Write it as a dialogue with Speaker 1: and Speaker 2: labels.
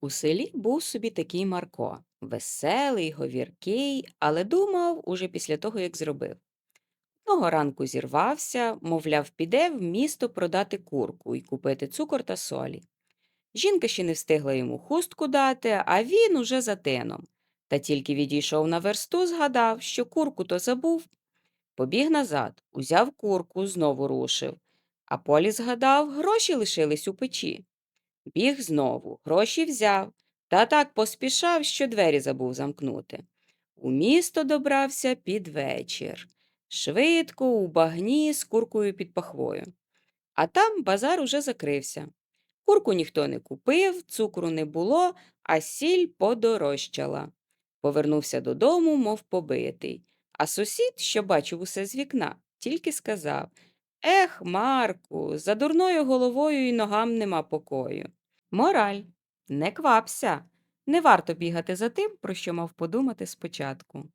Speaker 1: У селі був собі такий Марко, веселий, говіркий, але думав уже після того, як зробив. Одного ранку зірвався, мовляв, піде в місто продати курку і купити цукор та солі. Жінка ще не встигла йому хустку дати, а він уже за тином. Та тільки відійшов на версту, згадав, що курку то забув. Побіг назад, узяв курку, знову рушив. А полі згадав, гроші лишились у печі. Біг знову, гроші взяв, та так поспішав, що двері забув замкнути. У місто добрався під вечір. Швидко, у багні, з куркою під пахвою. А там базар уже закрився. Курку ніхто не купив, цукру не було, а сіль подорожчала. Повернувся додому, мов побитий. А сусід, що бачив усе з вікна, тільки сказав Ех, Марку, за дурною головою і ногам нема покою. Мораль. Не квапся. Не варто бігати за тим, про що мав подумати спочатку.